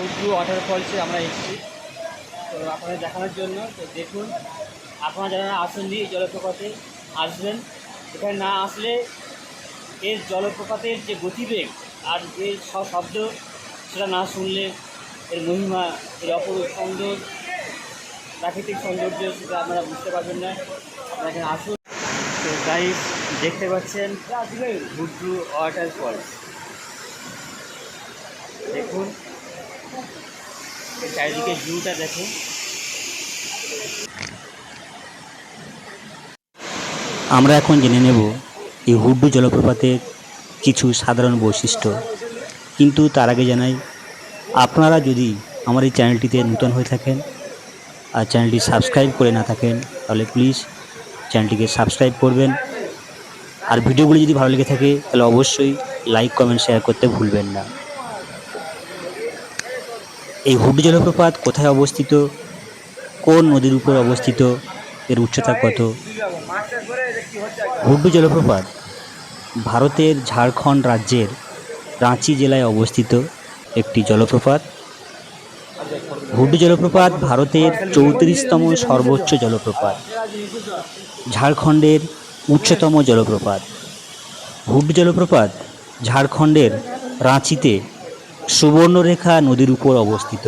হুড্রু ওয়াটারফলসে আমরা এসেছি। তো আপনাদের দেখানোর জন্য, তো দেখুন, আপনারা যারা আসেননি এই জলপ্রপাতে, আসবেন। এখানে না আসলে এর জলপ্রপাতের যে গতিবেগ আর স- শব্দ, সেটা না শুনলে এর মহিমা, এর অপরূপ সৌন্দর্য, প্রাকৃতিক সৌন্দর্য, সেটা আপনারা বুঝতে পারবেন না। আপনারা এখানে আসুন। তো গাইস দেখতে পাচ্ছেন হুড্রু ওয়াটারফলস দেখুন। এর চারিদিকে ভিউটা দেখুন আমরা এখন জেনে নেব এই হুড্ডু জলপ্রপাতের কিছু সাধারণ বৈশিষ্ট্য। কিন্তু তার আগে জানাই, আপনারা যদি আমার এই চ্যানেলটিতে নূতন হয়ে থাকেন আর চ্যানেলটি সাবস্ক্রাইব করে না থাকেন, তাহলে প্লিজ চ্যানেলটিকে সাবস্ক্রাইব করবেন। আর ভিডিওগুলি যদি ভালো লেগে থাকে, তাহলে অবশ্যই লাইক কমেন্ট শেয়ার করতে ভুলবেন না। এই হুড্ডু জলপ্রপাত কোথায় অবস্থিত? কোন নদীর উপর অবস্থিত? এর উচ্চতা কত? হুড্ডু জলপ্রপাত ভারতের ঝাড়খণ্ড রাজ্যের রাঁচি জেলায় অবস্থিত একটি জলপ্রপাত। হুড্ডু জলপ্রপাত ভারতের চৌত্রিশতম সর্বোচ্চ জলপ্রপাত। ঝাড়খণ্ডের উচ্চতম জলপ্রপাত। হুড্ডু জলপ্রপাত ঝাড়খণ্ডের রাঁচিতে সুবর্ণরেখা নদীর উপর অবস্থিত।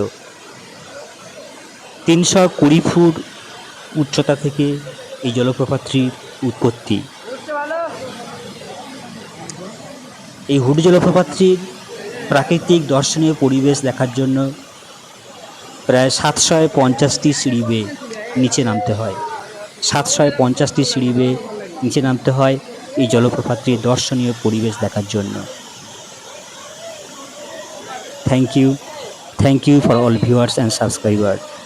তিনশো কুড়ি ফুট উচ্চতা থেকে এই জলপ্রপাতটির উৎপত্তি। এই হুড জলপ্রপাতটির প্রাকৃতিক দর্শনীয় পরিবেশ দেখার জন্য প্রায় সাতশো পঞ্চাশটি সিঁড়ি বেয়ে নিচে নামতে হয়। সাতশো পঞ্চাশটি সিঁড়ি বেয়ে নিচে নামতে হয় এই জলপ্রপাতটির দর্শনীয় পরিবেশ দেখার জন্য। thank you. Thank you for all viewers and subscribers.